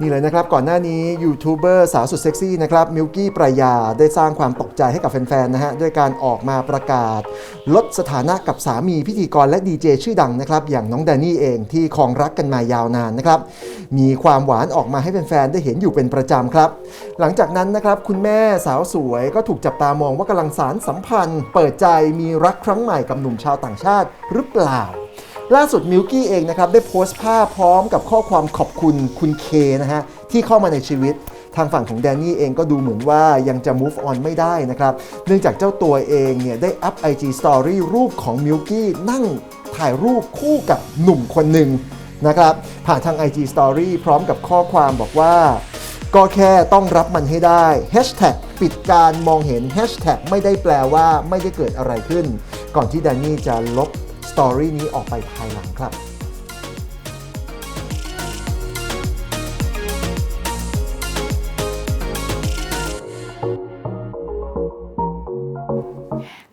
นี่เลยนะครับ ก่อนหน้านี้ยูทูบเบอร์สาวสุดเซ็กซี่นะครับมิลกี้ปรายาได้สร้างความตกใจให้กับแฟนๆนะฮะด้วยการออกมาประกาศ ลดสถานะกับสามีพิธีกรและดีเจชื่อดังนะครับ อย่างน้องแดนนี่เองที่ครองรักกันมายาวนานนะครับ มีความหวานออกมาให้แฟนๆได้เห็นอยู่เป็นประจำครับ หลังจากนั้นนะครับคุณแม่สาวสวยก็ถูกจับตามองว่ากำลังสารสัมพันธ์ เปิดใจมีรักครั้งใหม่กับหนุ่มชาวต่างชาติหรือเปล่า ล่าสุดมิลกี้เองนะครับได้โพสต์ภาพพร้อมกับข้อความขอบคุณคุณเคนะฮะที่เข้ามาในชีวิตทางฝั่งของแดนนี่เองก็ดูเหมือนว่ายังจะ move on ไม่ได้นะครับ เนื่องจากเจ้าตัวเองเนี่ยได้อัพ IG Story รูปของมิลกี้นั่งถ่ายรูปคู่กับหนุ่มคนหนึ่งนะครับ ผ่านทาง IG Story พร้อมกับข้อความบอกว่า ก็แค่ต้องรับมันให้ได้ Hashtag ปิดการมองเห็น Hashtag ไม่ได้แปลว่าไม่ได้เกิดอะไรขึ้น ก่อนที่แดนนี่จะลบ ตอรี่นี้ออกไปภายหลังครับ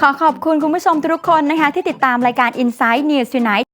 ขอขอบคุณคุณผู้ชมทุกคนนะคะที่ติดตามรายการ Inside News Tonight